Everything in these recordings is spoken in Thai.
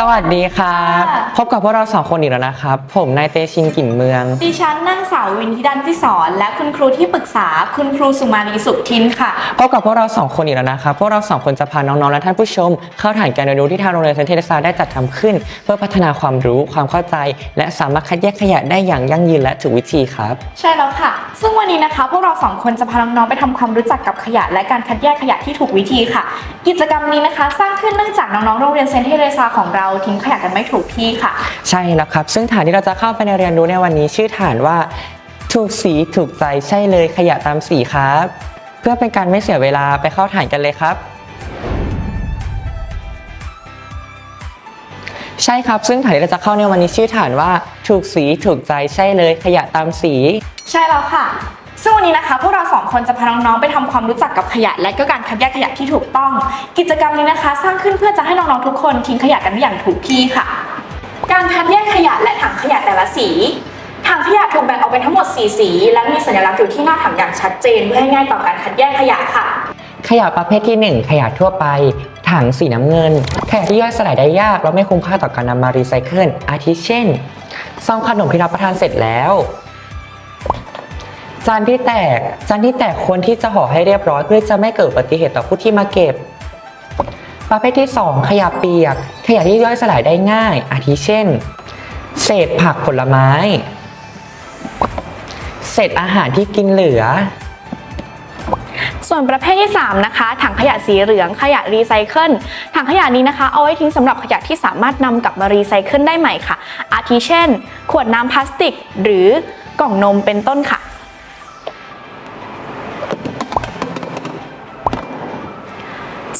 สวัสดีครับค่ะพบกับพวกเราสองคนอีกแล้วนะครับ ผมนายเตชินกลิ่นเมือง ดิฉันนางสาววินทิดันที่สอน และคุณครูที่ปรึกษาคุณครูสุมาลีสุขทินค่ะ พบกับพวกเราสองคนอีกแล้วนะครับ พวกเราสองคนจะพาน้องๆและท่านผู้ชม เข้าฐานการเรียนรู้ที่ทางโรงเรียนเซนเทเดซาได้จัดทำขึ้น เพื่อพัฒนาความรู้ความเข้าใจ และสามารถคัดแยกขยะได้อย่างยั่งยืนและถูกวิธีครับ ใช่แล้วค่ะ ซึ่งวันนี้นะคะ พวกเราสองคนจะพาน้องๆไปทำความรู้จักกับขยะ และการคัดแยกขยะที่ถูกวิธีค่ะ กิจกรรมนี้นะคะ สร้างขึ้นเนื่องจากน้องๆโรงเรียนเซนต์เทเรซาของเราทิ้งขยะกันไม่ถูกที่ค่ะ ใช่แล้วครับ ซึ่งฐานที่เราจะเข้าไปในเรียนรู้ในวันนี้ชื่อฐานว่า ถูกสีถูกใจใช่เลยขยะตามสีครับ เพื่อเป็นการไม่เสียเวลาไปเข้าฐานกันเลยครับ ใช่ครับ ซึ่งฐานที่เราจะเข้าในวันนี้ชื่อฐานว่า ถูกสีถูกใจใช่เลยขยะตามสี ใช่แล้วค่ะ ซึ่งวันนี้นะคะพวกเราสองคนจะพาน้องๆไปทำความรู้จักกับขยะ และก็การคัดแยกขยะที่ถูกต้อง กิจกรรมนี้นะคะ สร้างขึ้นเพื่อจะให้น้องๆทุกคนทิ้งขยะกันได้อย่างถูกที่ค่ะ การคัดแยกขยะและถังขยะแต่ละสี ถังขยะถูกแบ่งออกเป็นทั้งหมด 4 สี และมีสัญลักษณ์อยู่ที่หน้าถังอย่างชัดเจนเพื่อให้ง่ายต่อการคัดแยกขยะค่ะ ขยะประเภทที่ 1 ขยะทั่วไป ถังสีน้ำเงิน ขยะที่ย่อยสลายได้ยากและไม่คุ้มค่าต่อการนำมารีไซเคิลอาทิเช่นซองขนมที่รับประทานเสร็จแล้ว จานที่แตก จานที่แตกควรที่จะห่อให้เรียบร้อยเพื่อจะไม่เกิดอุบัติเหตุต่อผู้ที่มาเก็บ ประเภทที่ 2 ขยะเปียก ขยะที่ย่อยสลายได้ง่าย อาทิเช่น เศษผักผลไม้ เศษอาหารที่กินเหลือ ส่วนประเภทที่ 3 นะคะ ถังขยะสีเหลือง ขยะรีไซเคิล ถังขยะนี้นะคะ เอาไว้ทิ้งสำหรับขยะที่สามารถนำกลับมารีไซเคิลได้ใหม่ค่ะ อาทิเช่น ขวดน้ำพลาสติก หรือกล่องนมเป็นต้นค่ะ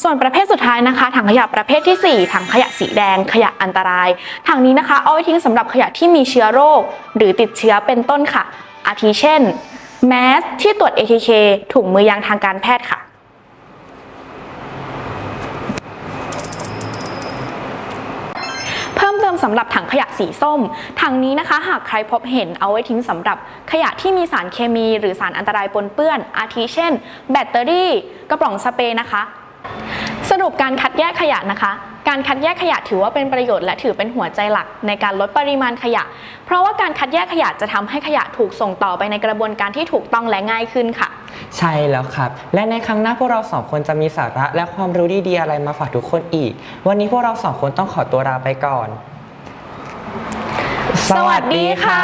ส่วนประเภทสุดท้ายนะคะ ถังขยะประเภททีสี่ 4 ถังขยะสีแดง ขยะอันตราย ถังนี้นะคะเอาไว้ทิ้งสำหรับขยะที่มีเชื้อโรค หรือติดเชื้อเป็นต้นค่ะ อาทิเช่น แมสที่ตรวจ ATK ถุงมือยางทางการแพทย์ค่ะเพิ่มเติมสำหรับถังขยะสีส้ม ถังนี้นะคะ หากใครพบเห็นเอาไว้ทิ้งสำหรับขยะที่มีสารเคมี หรือสารอันตรายปนเปื้อน อาทิเช่น แบตเตอรี่ กระป๋องสเปรย์นะคะ รุปการคัดแยกขยะนะคะ การคัดแยกขยะถือว่าเป็นประโยชน์และถือเป็นหัวใจหลักในการลดปริมาณขยะ เพราะว่าการคัดแยกขยะจะทำให้ขยะถูกส่งต่อไปในกระบวนการที่ถูกต้องและง่ายขึ้นค่ะ ใช่แล้วครับ และในครั้งหน้าพวกเราสองคนจะมีสาระและความรู้ดีๆอะไรมาฝากทุกคนอีก วันนี้พวกเราสองคนต้องขอตัวลาไปก่อน สวัสดีค่ะ